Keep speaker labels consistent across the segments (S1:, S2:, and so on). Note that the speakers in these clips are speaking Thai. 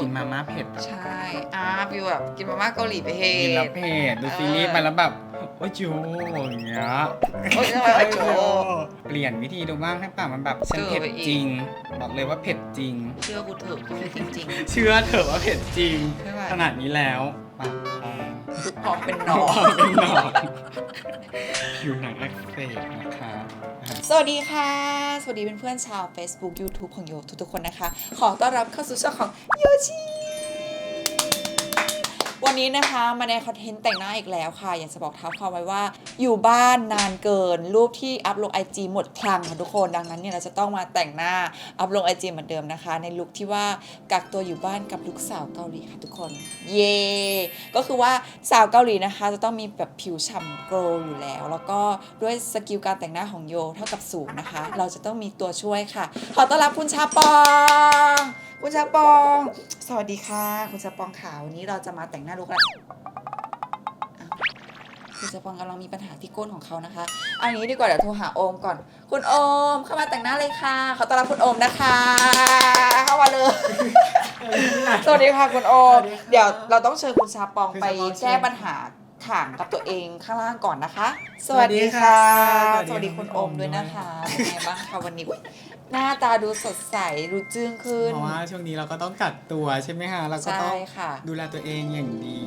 S1: กินมาม่าเผ็ดอะ
S2: ใช่อ่าฟิวแบบกินมาม่าเกาหลีไปเฮ
S1: กินแล้วเผ็ดดูซีรีส์มาแล้วแบบโอ้ยจูอย่างเงี้ย
S2: โอ้ยทำไมวะโจ
S1: เปลี่ยนวิธีดูบ้างให้ปากมันแบบฉันเผ็ด
S2: เจอไปอีก
S1: จริง บอกเลยว่าเผ็ดจริง
S2: เชื่อกูเถอะคือจริง
S1: เชื่อเถอะว่าเผ็ดจริง
S2: ไม่ไหว
S1: ขนาดนี้แล้วปากคอ
S2: ๆคือพร้อมเป็นหนอ
S1: เป็นหนอนผิวหนังอักเสบนะคะ
S2: สวัสดีค่ะ สวัสดีเพื่อนๆชาว Facebook YouTube ของโยทุกๆคนนะคะ ขอต้อนรับเข้าสู่ช่องของโยชิ วันนี้นะคะมาในคอนเทนต์แต่งหน้าอีกแล้วค่ะ อยากจะบอกท้าความไว้ว่า อยู่บ้านนานเกิน รูปที่อัพลง IG หมดคลังค่ะทุกคนดังนั้นเนี่ยเราจะต้องมาแต่งหน้าอัพลง IG เหมือนเดิมนะคะ ในลุคที่ว่ากักตัวอยู่บ้านกับลูกสาวเกาหลีค่ะทุกคน เย่ก็คือว่าสาวเกาหลีนะคะ จะต้องมีแบบผิวฉ่ำโกลอยู่แล้ว แล้วก็ด้วยสกิลการแต่งหน้าของโยเท่ากับสูงนะคะ เราจะต้องมีตัวช่วยค่ะ ขอต้อนรับคุณชาปอง คุณชาปอง สวัสดีค่ะ คุณชาปองขาววันนี้เราจะมาแต่งหน้าลุกอะไรอะคุณชาปองกำลังมีปัญหาที่ก้นของเขานะคะเอางี้ดีกว่าเดี๋ยวโทรหาโอมก่อน คุณโอมเข้ามาแต่งหน้าเลยค่ะ ขอต้อนรับคุณโอมนะคะ เข้ามาเลย สวัสดีค่ะคุณโอม เดี๋ยวเราต้องเชิญคุณชาปองไปแก้ปัญหาถามกับตัวเองข้างล่างก่อนนะคะ สวัสดีค่ะส
S1: สวั
S2: วัส
S1: สดี
S2: ดี
S1: ค่ะ
S2: คุณโอมด้วยนะคะเป็นไงบ้างคะวันนี้อุ๊ย หน้าตาดูสดใสดูจึ้งขึ้น
S1: เพราะว่าช่วงนี้เราก็ต้องกักตัวใช่ไหมคะเราก็
S2: ใช่
S1: ต้อง
S2: ค่ะ
S1: ดูแลตัวเองอย่างดี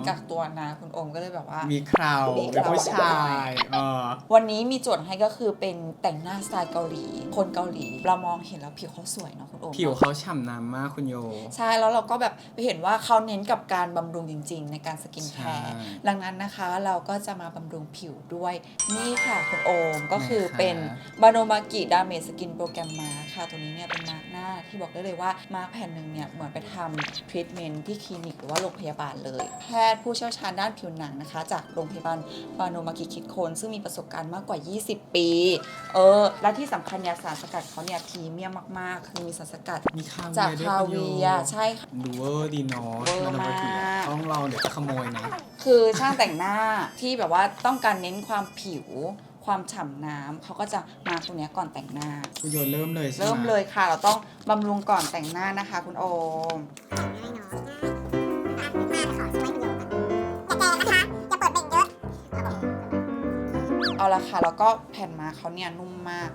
S2: อืม
S1: เนาะ
S2: กักตัวนะคุณโอมก็เลยแบบว่า
S1: มีคราว
S2: มี
S1: เป็น
S2: เครา
S1: ผู้ชายเออ
S2: วันนี้มีโจทย์ให้ก็คือเป็นแต่งหน้าสไตล์เกาหลี คนเกาหลี เรามองเห็นแล้วผิวเขาสวยเนาะคุณโอม
S1: ผิวเขาฉ่ำน้ำมากคุณโย
S2: ใช่ แล้วเราก็แบบไปเห็นว่าเขาเน้นกับการบำรุงจริง ๆ ในการสกินแคร์
S1: ใช่
S2: ดังนั้นนะคะเราก็จะมาบำรุงผิวด้วย นี่ค่ะคุณโอมก็คือ
S1: นะคะ
S2: เป็นบาโนมากิดาเมจสกินโปรแกรมมาค่ะ ตัวนี้เนี่ยเป็นมาร์กหน้าที่บอกได้เลยว่ามาร์กแผ่นหนึ่งเนี่ยเหมือนไปทำทรีทเมนต์ที่คลินิกหรือว่าโรงพยาบาลเลยแพทย์ผู้เชี่ยวชาญด้านผิวหนังนะคะ จากโรงพยาบาลบาโนมากิคิดโคนซึ่งมีประสบการณ์มากกว่า 20 ปี เออ และที่สำคัญเนี่ยสารสกัดเขาเนี่ยพรีเมียมมากๆคือมีสารสกัด
S1: มีคา
S2: จาก
S1: เวียร์ด้วย
S2: คา
S1: คุณโย
S2: เวียร์ใช่ค่ะ
S1: ดูเวอร์ดีเนาะ
S2: เวอร์
S1: นปกติ
S2: มาก
S1: ต้องเราเดี๋ยวจะขโมยนะ
S2: คือช่างแต่งหน้าที่แบบว่าต้องการเน้นความผิว ความฉ่ำน้ำเขาก็จะมาตรงเนี้ยก่อนแต่งหน้า
S1: คุณโยเริ่มเลยใช่ไหม
S2: เริ่มเลยค่ะ เราต้องบำรุงก่อนแต่งหน้านะคะ คุณโอม เอาละค่ะ แล้วก็แผ่นมาเขาเนี่ยนุ่มมาก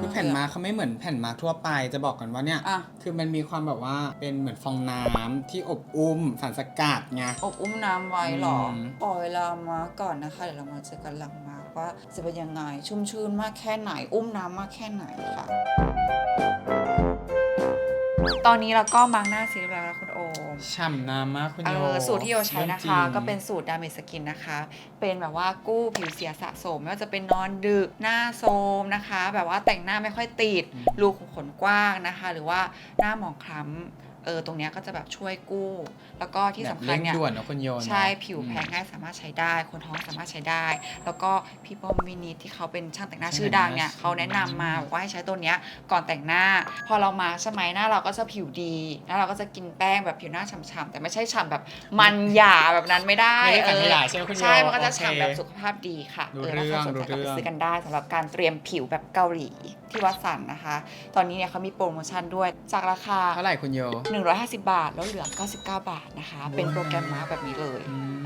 S1: คือแผ่นมาร์คเขาไม่เหมือนแผ่นมาร์คทั่วไป จะบอกกันว่าเนี่ย
S2: อะ
S1: คือมันมีความแบบว่าเป็นเหมือนฟองน้ำที่อบอุ้มสารสกัดไง
S2: อบอุ้มน้ำไว้เหรอ
S1: อืม
S2: ปล่อยเวลามาก่อนนะคะ เดี๋ยวเรามาเจอกันหลังมาว่าจะเป็นยังไง ชุ่มชื่นมากแค่ไหน อุ้มน้ำมากแค่ไหนค่ะ ตอนนี้เราก็มาร์กหน้าสีเรียบร้อยแล้วคุณโอม
S1: ฉ่ำน้ำมากคุณ
S2: เอ
S1: โย
S2: อสูตรที่โยใช้นะคะ
S1: รื่องจริง
S2: ก็เป็นสูตรดาเมจสกินนะคะ เป็นแบบว่ากู้ผิวเสียสะสมไม่ว่าจะเป็นนอนดึกหน้าโทรมนะคะ แบบว่าแต่งหน้าไม่ค่อยติดรูขุมขนกว้างนะคะ หรือว่าหน้าหมองคล้ำ เออตรงเนี้ยก็จะแบบช่วยกู้ แล้วก็ที่สำคัญ
S1: แบบ
S2: เนี่ย
S1: เร่งด่วนนะคุณโยนะ
S2: ใช่ผิวแพ้ง่ายสามารถใช้ได้ คนท้องสามารถใช้ได้ แล้วก็พี่ป้อมวินิตที่เขาเป็นช่างแต่งหน้า
S1: ใช่
S2: ชื่อดังเนี่ย
S1: ใช่
S2: เขาแนะนำมาบอกว่าให้ใช้ตัวเนี้ยก่อนแต่งหน้า พอเรามาใช่ไหมหน้าเราก็จะผิวดีแล้วเราก็จะกินแป้งแบบผิวหน้าฉ่ำๆแต่ไม่ใช่ฉ่ำแบบมันหยาแบบนั้นไม่ได้
S1: ไม่ได้
S2: เอ
S1: ขัด
S2: อ
S1: ขยายใช่ไหมคุณโย
S2: ใช่มันก็จะ
S1: โอเค
S2: ฉ่ำแบบสุขภาพดีค่ะ
S1: รู้
S2: เออแล้วใครสน
S1: เรื่
S2: ใจ
S1: อง
S2: ก็
S1: รู้เรื่อง
S2: ไปซื้อกันได้สำหรับการเตรียมผิวแบบเกาหลีที่วัดสันนะคะ ตอนนี้เนี่ยเขามีโปรโมชั่นด้วยจากราคา
S1: เท่าไหร่คุณโย
S2: 150 บาท แล้วเหลือ 99 บาทนะคะ เป็นโปรแกรมมาร์กแบบนี้เลย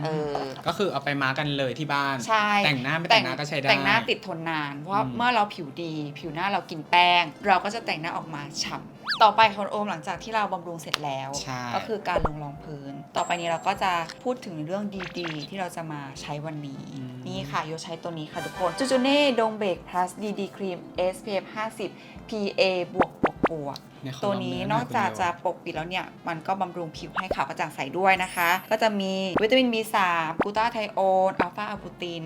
S2: เออ
S1: ก็คือเอาไปมาร์คกันเลยที่บ้าน
S2: ใช่
S1: แต่งหน้าไม่แต่งหน้าก็ใช้ได้
S2: แต่งหน้าติดทนนานเพราะว่า
S1: อืม
S2: เมื่อเราผิวดี ผิวหน้าเรากินแป้ง เราก็จะแต่งหน้าออกมาฉ่ำ ต่อไปคุณโอมหลังจากที่เราบำรุงเสร็จแล้ว
S1: ใช่
S2: ก็คือการลงรองพื้น ต่อไปนี้เราก็จะพูดถึงเรื่องดีๆ ที่เราจะมาใช้วันนี้นี่ค่ะโยใช้ตัวนี้ค่ะทุกคนจูจูเน่ดงเบก plus DD cream SPF 50 PA บวกบวกบวก
S1: เนี่ยเขา
S2: ตัว
S1: ลง
S2: นี้
S1: เน
S2: อกจาก
S1: คุณโย
S2: จะปกปิดแล้วเนี่ย มันก็บำรุงผิวให้ขาวกระจ่างใสด้วยนะคะ ก็จะมีวิตามิน B3 กลูตาไทโอนอัลฟาอะบูติน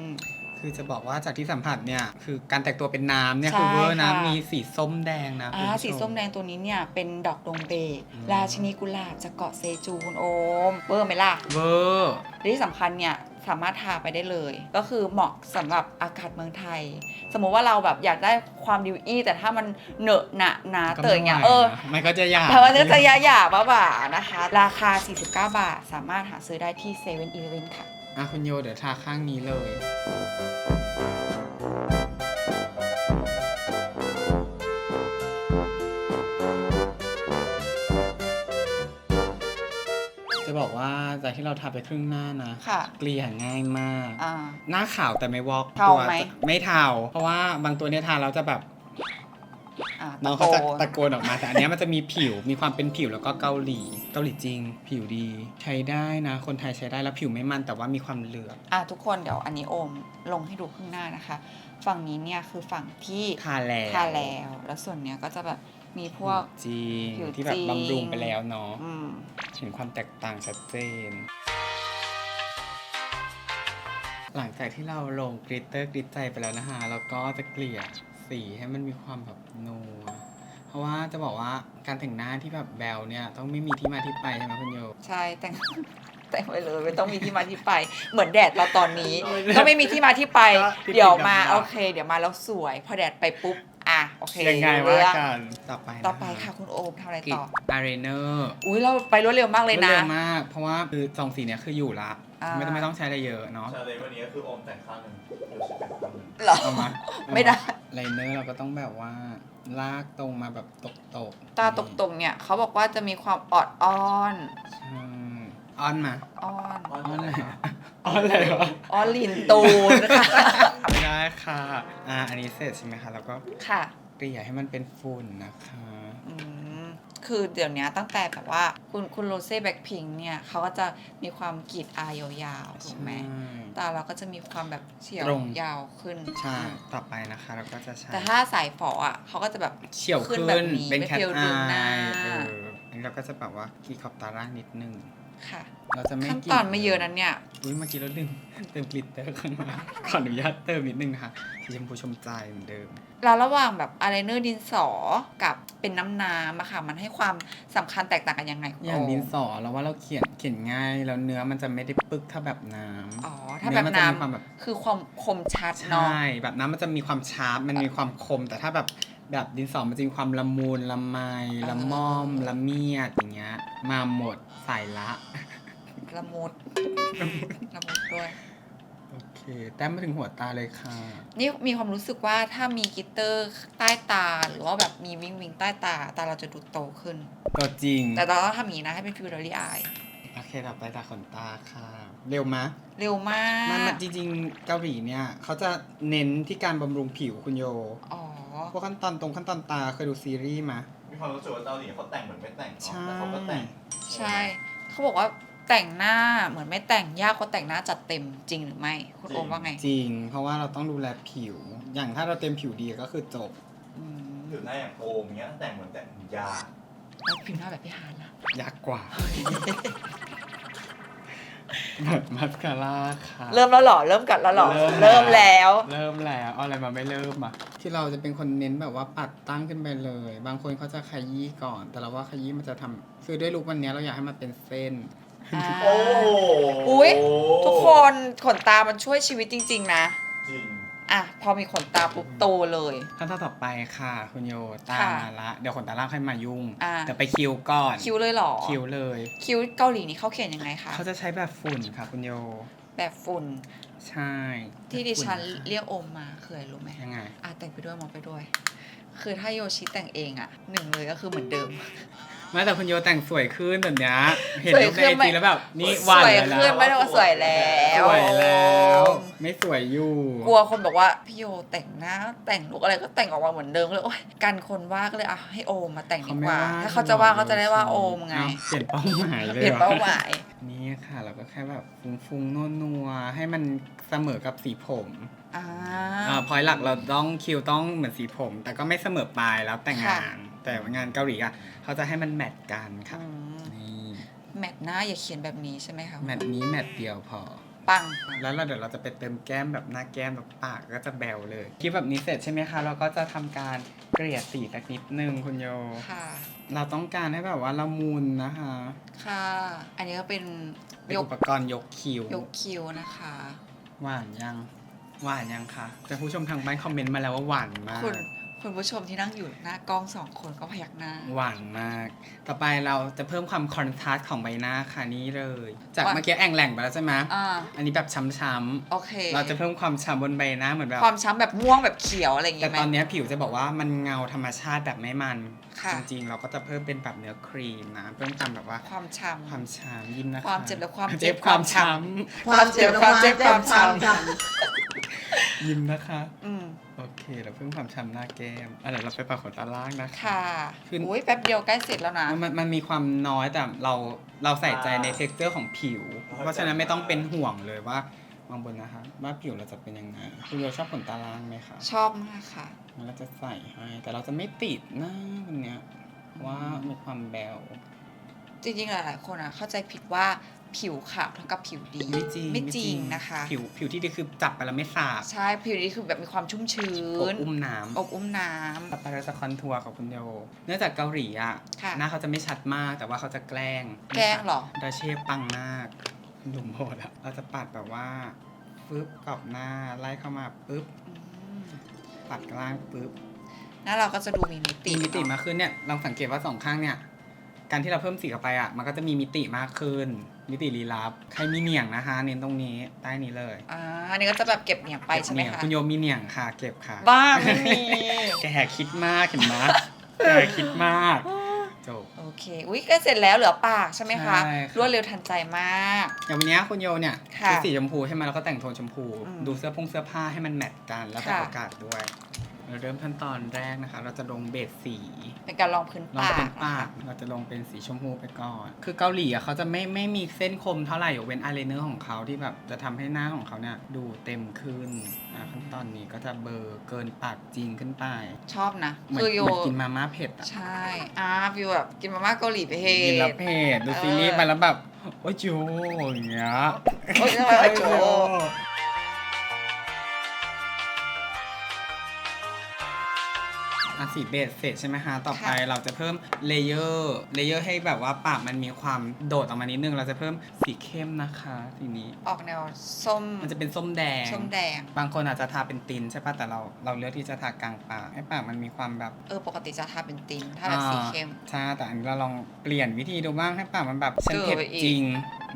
S1: คือจะบอกว่าจากที่สัมผัสเนี่ยคือการแตกตัวเป็นน้ำเนี่ย
S2: ใช่
S1: คือเวอร์นะ
S2: ค่ะ
S1: มีสีส้มแดงนะ
S2: อ่า
S1: คุณผู้ช
S2: สีส้มแดงตัวนี้เนี่ยเป็นดอกดงเบก
S1: อืม
S2: ราชินีกุหลาบจากเกาะเซจูคุณโอมเบอร์ไหมล่ะ
S1: เวอร์
S2: และที่สำคัญเนี่ยสามารถทาไปได้เลย ก็คือเหมาะสำหรับอากาศเมืองไทย สมมุติว่าเราแบบอยากได้ความดิวอี้แต่ถ้ามันเหนอะหนะหนา
S1: ก็
S2: เตยเงี้ย
S1: ไม่ไหว
S2: เออ
S1: นะมันก็จะยาก
S2: แต่ว่าเนื้อจะยาหยาบ้าบ่าๆนะคะ ราคา 49 บาท สามารถหาซื้อได้ที่7 e เ e ่ e อค่ะ
S1: อะคุณโยเดี๋ยวทาข้างนี้เลย จะบอกว่าจากที่เราทาไปครึ่งหน้านะ
S2: ค่ะ
S1: เกลี่ยง่ายมากหน้าขาวแต่ไม่วอก
S2: เท
S1: ตัว
S2: ไไม่
S1: เทาเพราะว่าบางตัวเนี่ยทาแล้วจะแบบ
S2: อ่า
S1: น้อง
S2: ตะ
S1: เขา
S2: โก
S1: จะ
S2: น
S1: ตะโกนออกมา แต่อันเนี้ยมันจะมีผิวมีความเป็นผิวแล้วก็เกาหลี เกาหลีจริง ผิวดีใช้ได้นะ คนไทยใช้ได้แล้วผิวไม่มันแต่ว่ามีความเหลือง
S2: อะทุกคนเดี๋ยวอันนี้โอมลงให้ดูข้างหน้านะคะ ฝั่งนี้เนี่ยคือฝั่งที่
S1: ทาแล้ว
S2: ทาแล้ว แล้วส่วนเนี้ยก็จะแบบมีพวก
S1: จริง
S2: ผิว
S1: ที่แบบ
S2: จริง
S1: บำรุงไปแล้วเนาะ
S2: อืม
S1: เห็นความแตกต่างชัดเจน หลังจากที่เราลงกริตเตอร์กริตใจไปแล้วนะคะเราก็จะเกลี่ย สีให้มันมีความแบบนัว เพราะว่าจะบอกว่าการแต่งหน้าที่แบบแบลเนี่ยต้องไม่มีที่มาที่ไปใช่ไหมคุณโย
S2: ใช่แต่ง แต่งไปเลยไม่ต้องมีที่มาที่ไป เหมือนแดดเราตอนนี้
S1: ไม่ได้
S2: ก็ไม่มีที่มาที่ไป
S1: ก็ที่
S2: เดี๋ยวมา
S1: ปิดดำๆ
S2: โอเค เดี๋ยวมาแล้วสวย พอแดดไปปุ๊บอะโอเค
S1: ยังไง
S2: เรื่
S1: ว่า
S2: อง
S1: กันต่อไปน
S2: ต่อไปค่ะคุณโอมทำอะไร
S1: กริ
S2: ต่อ
S1: ตอารเนอร์
S2: อุ้ยเราไปรวดเร็วมากเลยนะ
S1: เร็วมาก เพราะว่าคือสองสีเนี้ยคืออยู่ละ
S2: อ่า
S1: ไม่ต้องไม่ต้องใช้อะไรเยอะเนาะ
S3: ชาเลนจ์วันนี้ก็คือโอมแต่งข้างหนึ่ง โยชิแต่งข้างหนึ่ง
S2: เหรอ
S1: เอามา
S2: ไม่ได้
S1: ไลเนอร์เราก็ต้องแบบว่า ลากตรงมาแบบตกๆ
S2: ตาตรงๆเนี่ยเขาบอกว่าจะมีความออดอ้อน
S1: ใช่ออนมา
S2: อ้อน
S3: อ้อน
S1: ออน
S3: อะไร
S1: อะไร
S3: คะ
S1: ออนอะไรวะ
S2: อ้อนลินตูนนะคะ
S1: ไม่ได้ค่ะ อ่า อันนี้เสร็จใช่ไหมคะ แล้วก็
S2: ค่ะ
S1: เกลี่ยให้มันเป็นฝุ่นนะคะ
S2: อืม คือเดี๋ยวนี้ตั้งแต่แบบว่าคุณคุณโรเซ่แบ็คพิงเนี่ยเขาก็จะมีความกรีดอายยาวๆถูกไหม
S1: ใช่
S2: ตาเราก็จะมีความแบบเฉียว
S1: ตรง
S2: ยาวขึ้น
S1: ใช่ ต่อไปนะคะเราก็จะใช้
S2: แต่ถ้าสายฝออะเขาก็จะแบบ
S1: เฉียว
S2: ขึ้
S1: ขึ้
S2: น
S1: น
S2: แบบนี้
S1: เป็น
S2: ไม่
S1: แคท
S2: เพียวดึ
S1: อาง
S2: หน้า
S1: ยเอออันนี้เราก็จะแบบว่ากรีดขอบตาล่างนิดนึง
S2: ค่ะ
S1: เราจะไม่
S2: ขั้น
S1: กรีด
S2: ตอนไม่เยอะนั้นเนี่ย
S1: อุ้ยเมื่อกี้เราลืมเติมกลิตเตอร์เข้ามาขออนุญาตเติมนิดนึงนะคะสีชมพูชมใจเหมือนเดิม
S2: แล้วระหว่างแบบอะไรเนอร์ดินสอกับเป็นน้ำน้ำอะค่ะ มันให้ความสำคัญแตกต่างกันยังไงคุณ
S1: อย่าง
S2: โอ
S1: ดินสอเราว่าเราเขียนเขียนง่าย แล้วเนื้อมันจะไม่ได้ปึกถ้าแบบน้ำ
S2: อ๋อ ถ้า
S1: เนื้
S2: แบ
S1: อบมันจะ
S2: น้
S1: มีความแบบำ
S2: คือความคมชัด
S1: ใช
S2: เนาะ่
S1: แบบน้ำมันจะมีความชาร์ปมันมีความคม แต่ถ้าแบบ แบบดินสอมันจะมีความละมุนละไม
S2: เออ
S1: ละม่อมละเมียดอย่างเงี้ย มาหมดสายละ
S2: ละมุดละมุดด้วย
S1: โอเค แต้มมาถึงหัวตาเลยค่ะ
S2: นี่มีความรู้สึกว่าถ้ามีกลิตเตอร์ใต้ตาหรือว่าแบบมีวิงวิงใต้ตา ตาเราจะดูโตขึ้น
S1: ตัวจริง
S2: แต่เราต้องทำอย่างนี้นะ ให้เป็นฟิวเดอรี่อาย
S1: โอเคต่อไปตาขนตาค่ะ เร็วมะ
S2: เร็วมาก
S1: มันมันจริงๆเกาหลีเนี่ย เขาจะเน้นที่การบำรุงผิวคุณโย
S2: อ๋อ
S1: พ วกขั้นตอนตรงขั้นตอนตาเคยดูซีรีส์มา
S3: มีความรู้สึกว่าเกาหลีเขาแต่งเหมือนไม่แต่ง
S1: ใช่
S3: เนาะแต่เขาก็แต่ง
S2: ใช่ เขาบอกว่าแต่งหน้าเหมือนไม่แต่งยากกว่าแต่งหน้าจัดเต็มจริงหรือไม่ คุณโอมว่าไง
S1: จริง เพราะว่าเราต้องดูแลผิว อย่างถ้าเราเต็มผิวดีก็คือจบ
S2: อืม
S3: ถือหน้าอย่างโอมเงี้ยแต่งเหมือนแต่งยา
S2: แล้วพิมพ์หน้าแบบพี่ฮานนะ
S1: ยากกว่า แบบมัสคาร่าค่ะ
S2: เริ่มแล้วเหรอ เริ่มกัดแล้วเหรอ
S1: เริ่
S2: เริ่
S1: ม
S2: ม
S1: แล้
S2: แล้ว
S1: วเริ่มแล้วเอาอะไรมาไม่เริ่มอะที่เราจะเป็นคนเน้นแบบว่าปัดตั้งขึ้นไปเลย บางคนเขาจะขยี้ก่อน แต่เราว่าขยี้มันจะทำคือด้วยลุควันเนี้ยเราอยากให้มันเป็นเส้น
S2: อ่า
S3: โอ้โห
S2: อุ๊ยทุกคนขนตามันช่วยชีวิตจริง ๆ นะ
S3: จริง
S2: อะพอมีขนตาปุ๊บโตเลย
S1: ขั้นตอนต่อไปค่ะ คุณโยตา
S2: ค่ะ
S1: มาละ เดี๋ยวขนตาล่างค่อยมายุ่ง
S2: อ่า
S1: เดี๋ยวไปคิ้วก่อน
S2: คิ้วเลยเหรอ
S1: คิ้วเลย
S2: คิ้วเกาหลีนี่เขาเขียนยังไงคะ
S1: เขาจะใช้แบบฝุ่นค่ะคุณโย
S2: แบบฝุ่น
S1: ใช่
S2: ที่ดิฉัน
S1: ฝุ่
S2: เรียกโอมมาเคยรู้ไหม
S1: ยังไง
S2: อะแต่งไปด้วยมองไปด้วย คือถ้าโยชิแต่งเองอะหนึ่งเลยก็คือเหมือนเดิม
S1: ไม่แต่คุณโยแต่งสวยขึ้นแบบเนี้ยเห็น
S2: สวย
S1: รูป
S2: ขึ้
S1: ใน
S2: น
S1: ไอ
S2: ไหม
S1: จีแล้วแบบนี่ห
S2: ส
S1: วาน
S2: วย
S1: แล้ว
S2: ขึ้น
S1: นะ
S2: ไม่ได้ว่าสวยแล้ว
S1: สวยแล้ว ไม่สวยอยู่
S2: กลัวคนบอกว่าพี่โยแต่งหน้าแต่งลุกอะไรก็แต่งออกมาเหมือนเดิมเลยโอ๊ยกันคนว่าก็เลยอะให้โอมมาแต่งดี
S1: เขาไม่
S2: กว่า
S1: ว่า
S2: ถ้าเขาจะว่าเขาจะได้ว่าโอมไง
S1: เอ้าเปลี่ยนเป้าหมายเลย
S2: เปลี่ยน
S1: หรอ
S2: เป้าหมาย
S1: นี่ค่ะเราก็แค่แบบฟุ้งๆนัวๆให้มันเสมอกับสีผม
S2: อ่า
S1: อ่าพอยหลักเราต้องคิวต้องเหมือนสีผม แต่ก็ไม่เสมอปลายแล้วแต่ง
S2: ค่ะ
S1: งาน แต่ว่างานเกาหลีอะเขาจะให้มันแมทกันค่ะ
S2: อืม
S1: นี่
S2: แมทหน้าอย่าเขียนแบบนี้ใช่ไหมคะ
S1: แมทนี้แมทเดียวพอ
S2: ปัง
S1: แล้วเราเดี๋ยวเราจะไปเติมแก้มแบบหน้าแก้มแบบปากก็จะแบวเลยคลิปแบบนี้เสร็จใช่ไหมคะเราก็จะทำการเกลี่ยสีสักนิดนึงคุณโย
S2: ค่ะ
S1: เราต้องการให้แบบว่าละมุนนะคะ
S2: ค่ะ อันนี้ก็เป็น
S1: เป็น
S2: ยก
S1: อุปกรณ์ยกคิ้วย
S2: กคิ้วนะคะ
S1: หวานยัง หวานยังคะแต่ผู้ชมทางบ้านคอมเมนต์มาแล้วว่าหวานมาก
S2: คุณคุณผู้ชมที่นั่งอยู่หน้ากล้องสองคนก็พยักหน้า
S1: หวานมาก ต่อไปเราจะเพิ่มความคอนทราสต์ของใบหน้าค่ะนี่เลย จาก
S2: ว่า
S1: เมื่อกี้แองแหล่งไปแล้วใช่ไหม
S2: อ่า
S1: อันนี้แบบช้ำ
S2: โอเค
S1: ๆเราจะเพิ่มความช้ำบนใบหน้าเหมือนแบบ
S2: ความช้ำแบบม่วงแบบเขียวอะไรอย่าง
S1: แต่
S2: งี้ไหม
S1: ตอนเนี้ยผิวจะบอกว่ามันเงาธรรมชาติแบบไม่มัน
S2: ค่ะ
S1: จริงๆ เราก็จะเพิ่มเป็นแบบเนื้อครีมนะเพิ่มความแบบว่า
S2: ความช้ำ
S1: ความช้ำยิ้มนะคะ
S2: ความเจ็บและความเจ็
S1: เจ็
S2: บบ
S1: ความ
S2: ความช้
S1: ช้
S2: ความเจ็บความเจ็บความช้ำำ
S1: ยิ้มนะคะ
S2: อืม
S1: โอ เคเราเพิ่มความช้ำหน้าแก้มอะเดี๋ยวเราไปปากขนตาล่างนะคะ
S2: ค่ะ
S1: คือ
S2: อุ้ยแป๊บเดียวใกล้เสร็จแล้วนะ
S1: มันมันมีความน้อยแต่เราเราใส่ใจในเท็กเจอร์ของผิว เพราะฉะนั้นไม่ต้องเป็นห่วงเลยว่ามองบนนะคะ ว่าผิวเราจะเป็นยังไงคุณโยชอบขนตาล่างไหมคะ
S2: ชอบมากค่ะ
S1: งั้นเราจะใส่ให้แต่เราจะไม่ติดหน้าตรงเนี้ยเพราะว่ามีความแบว
S2: จริงๆหลายๆคนอะเข้าใจผิดว่าผิวขาวเท่ากับผิวดี
S1: ไม่จริง
S2: ไม่จริงนะคะ
S1: ผิวผิวที่ดีคือจับไปแล้วไม่สาบ
S2: ใช่ผิวดีคือแบบมีความชุ่มชื้
S1: อบ
S2: น
S1: อุ้มน้ำ
S2: อบอุ้มน้
S1: ต่อไปเราจะคอนทัวร์กับคุณโยเนื่องจากเกาหลีอะ
S2: ค่ะ
S1: หน้าเขาจะไม่ชัดมากแต่ว่าเขาจะแกล้ง
S2: แกล้งเหรอ
S1: ดาเชฟปังมากหนุ่มโหดอะเราจะปัดแบบว่าฟึบกรอบหน้าไล่เข้ามาปุ๊บำ
S2: อืม
S1: ปัดกลางปุ๊บ
S2: หน้าเราก็จะดูมีมิติ
S1: มีมิติ
S2: เนอะ
S1: มากขึ้นเนี่ยลองสังเกตว่าสองข้างเนี่ย การที่เราเพิ่มสีเข้าไปอะ มันก็จะมีมิติมากขึ้น มิติลี้ลับ ใครมีเหนียงนะคะ เน้นตรงนี้ใต้นี้เลย
S2: อ่าอันนี้ก็จะแบบเก็บเหนียงไปใช่ไหม
S1: เนียง
S2: คะ
S1: คุณโยมีเหนียงค่ะ เก็บค่ะ
S2: บ้าไม่มี
S1: แกคิดมากเห็นไหมแกคิดมากจบ
S2: โอเค อุ้ยใกล้เสร็จแล้วเหลือปากใช่ไหมคะ
S1: ใช่ค่ะ
S2: รวดเร็วทันใจมาก
S1: อย่างวันเนี้ยคุณโยเนี่ย
S2: ค่ะ
S1: ชุดสีชมพูใช่ไหมแล้วก็แต่งโทนชมพู
S2: อืม
S1: ดูเสื้อผงเสื้อผ้าให้มันแมทกันแล้วแต่
S2: ค่ะ
S1: โอกาสด้วย เราเริ่มขั้นตอนแรกนะคะ เราจะลงเบสสี
S2: เป็นการลองพื้น
S1: ลอง
S2: ปาก
S1: เป็น
S2: นะ
S1: ปา
S2: คะ
S1: กเราจะลงเป็นสีชมพูไปก่อน คือเกาหลีอะเขาจะไม่ไม่มีเส้นคมเท่าไหร่ยกเว้นอายไลเนอร์ของเขาที่แบบจะทำให้หน้าของเขาเนี่ยดูเต็มขึ้นอะขั้นตอนนี้ก็จะเบลอร์เกินปากจริงขึ้นไป
S2: ชอบนะ
S1: เหมือน
S2: คือโย
S1: เหมือนกินมาม่าเผ็ดอะ
S2: ใช่อ่าฟิวแบบกินมาม่าเกาหลีไปเฮ
S1: กินแล้วเผ็ดดูซีรีส์ไปแล้วแบบ โอ้ยโจอย่างเงี้ย
S2: โอ้ยทำไมวะโจ
S1: อะสีเบสเสร็จใช่ไหมคะต่อไปเราจะเพิ่มเลเยอร์เลเยอร์ให้แบบว่าปากมันมีความโดดออกมานิดนึง เราจะเพิ่มสีเข้มนะคะสีนี้
S2: ออกแนวส้ม
S1: มันจะเป็นส้มแดง
S2: ส้มแดง
S1: บางคนอาจจะทาเป็นตินใช่ปะแต่เราเราเลือกที่จะทากลางปากให้ปากมันมีความแบบ
S2: เออปกติจะทาเป็นตินถ้าแบบสีเข้ม
S1: อ่าใช่แต่อันนี้เราลองเปลี่ยนวิธีดูบ้างให้ปากมันแบบฉัน
S2: เออ
S1: เผ็ด
S2: ไปอีก
S1: จริง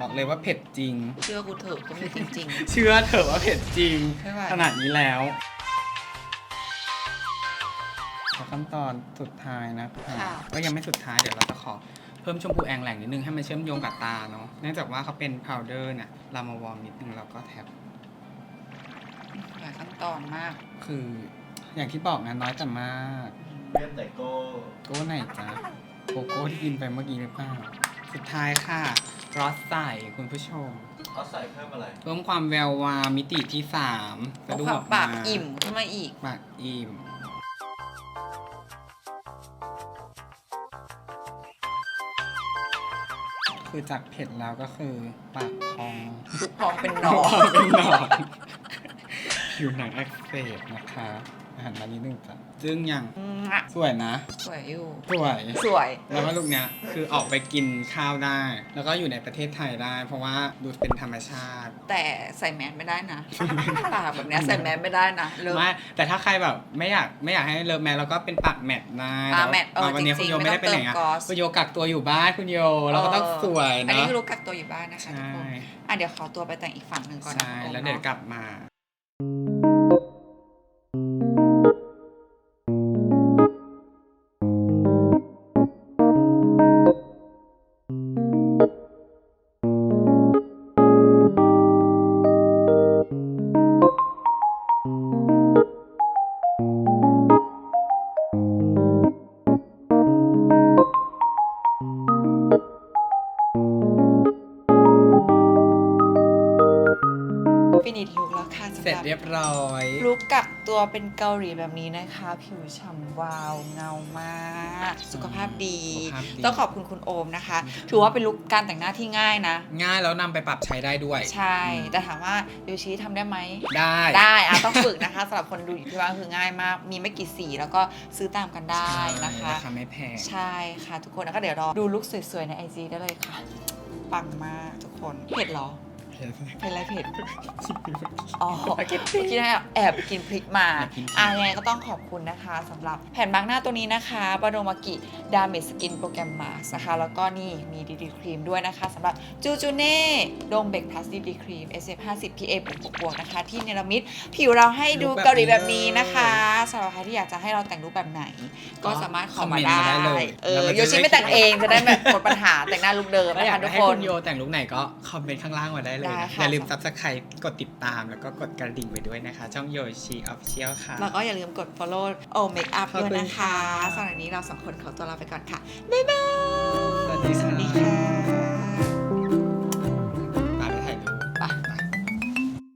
S1: บอกเลยว่าเผ็ดจริง
S2: เชื่อกูเถอะกูไม่จริง
S1: เชื่อเถอะว่าเผ็ดจริง
S2: ไม่ไหว
S1: ขนาดนี้แล้ว ขั้นตอนสุดท้ายนะคะ
S2: ค่ะ
S1: ก็ยังไม่สุดท้ายเดี๋ยวเราจะขอเพิ่มชมพูแองแหล่งนิดนึงให้มันเชื่อมโยงกับตาเนาะเนื่องจากว่าเขาเป็นพาวเดอร์เนี่ยเรามาวอร์มนิดนึงแล้วก็แท็บ
S2: ๆหลายขั้นตอนมาก
S1: คืออย่างที่บอกนะน้อยแต่มาก
S3: เล่นแต่โก้
S1: โก้ไหนจ๊ะโกโก้ที่กินไปเมื่อกี้หรือเปล่าสุดท้ายค่ะกรอสใส่คุณผู้ชม
S3: เขาใส่เพิ่มอะไร
S1: เพิ่มความแวววาวมิติที่สามสะ
S2: เอา
S1: ดุ้ง
S2: ควา
S1: อ
S2: ม
S1: อก
S2: ปาก
S1: มา
S2: อิ่มขึ้นมาอีก
S1: ปากอิ่ม คือจากเผ็ดแล้วก็คือปากพอง
S2: ทุกพองเป็นหนอง
S1: เป็นหนองผิวหนังอักเสบนะคะอาหารมานิดนึงจ้ะ จึ้งยัง
S2: อืมอะ
S1: สวยนะ
S2: สวยอยู่
S1: สวย
S2: สวย
S1: แล้วก็ลูกเนี้ยคือออกไปกินข้าวได้ แล้วก็อยู่ในประเทศไทยได้ เพราะว่าดูเป็นธรรมชาติ
S2: แต่ใส่แมสไม่ได้นะปากแบบเนี้ยใส่แมสไม่ได้นะเลิก
S1: ไม่แต่ถ้าใครแบบไม่อยากไม่อยากให้เลิฟแมทแล้วก็เป็นปากแมทได้
S2: อ่า
S1: ล้ว
S2: แมทเออ
S1: วันนี้
S2: จริ
S1: คุณ
S2: งๆ
S1: โยไม่ได้เป็นอย่าง
S2: ไม่
S1: เงี้ย
S2: ต้องเติมกอส
S1: คุณโยกักตัวอยู่บ้านคุณโยเราก็ต้องสวย
S2: อันนี้
S1: เนาะ
S2: คือลูกกักตัวอยู่บ้านนะคะทุก
S1: ใช่
S2: คนอะเดี๋ยวขอตัวไปแต่งอีกฝั่งหนึ่งก่อนนะ
S1: ใช่
S2: คุณโอม
S1: แล้วเดี๋ยว
S2: นาะ
S1: กลับมา ร็จ
S2: หรับ
S1: เรียบร้อย
S2: ลุกกักตัวเป็นเกาหลีแบบนี้นะคะ ผิวฉ่ำวาวเงามาก สุขภาพดี
S1: สุขภาพดี
S2: ต้องขอบคุณคุณโอมนะคะ ถือว่าเป็นลุกการแต่งหน้าที่ง่ายนะ
S1: ง่ายแล้วนำไปปรับใช้ได้ด้วย
S2: ใช่ แต่ถามว่ายูชิทำได้ไหม
S1: ได้
S2: ได้อะต้องฝึกนะคะสำหรับคนดูอยู่ที่บ้านคือง่ายมาก มีไม่กี่สีแล้วก็ซื้อตามกันได้นะคะ
S1: ราคาไม่แพง
S2: ใช่ค่ะทุกคนแล้วก็เดี๋ยวรอดูลุคสวยๆ ในไอจีได้เลยค่ะ ปังมากทุกคนเผ็ดเหรอ เป็นอะไรเผ็ด
S1: คิดไปหมด
S2: อ๋อเมื่อกี้ได้แอบกินพริกมา
S1: แอบกินพริก
S2: อะยังไงก็ต้องขอบคุณนะคะสำหรับแผ่นมาร์กหน้าตัวนี้นะคะบาโดมากิดาเมจสกินโปรแกรมมาสนะคะ แล้วก็นี่มีดีดีครีมด้วยนะคะสำหรับจูจูเน่ดงเบกพลัสดีดีครีม SF 50 PA บวกบวกๆนะคะ ที่เนรมิตผิวเราให้ดูเกาหลีแบบนี้นะคะสำหรับใครที่อยากจะให้เราแต่งรูปแบบไหน ก็สามารถขอมาได้เออโยชิไม่แต่งเองจะได้แบบหมดปัญหาแต่งหน้าลุคเดิม
S1: ถ้า
S2: นะ
S1: อยา
S2: คะ
S1: ก
S2: ทุก
S1: ให้
S2: ค
S1: คุ
S2: น
S1: ณโยแต่งลุคไหนก็คอมเมนต์ข้างล่างมาได้เลย
S2: ได้
S1: นะ
S2: ค่ะ
S1: อย่าลืมซับสไครต์กดติดตามแล้วก็กดกระดิ่งไปด้วยนะคะ ช่องโยชิออฟเชียลค่ะ
S2: แล้วก็อย่าลืมกด follow โอ make up
S1: ขอบ
S2: ด้วย
S1: คุณ
S2: นะคะ
S1: ค่ะ
S2: สำหรับวันนี้เราสองคนขอตัวลาไปก่อนค่ะ บ๊ายบาย
S1: สวัสดี
S2: สวัสดี
S1: ค่ะ
S2: ค่ะ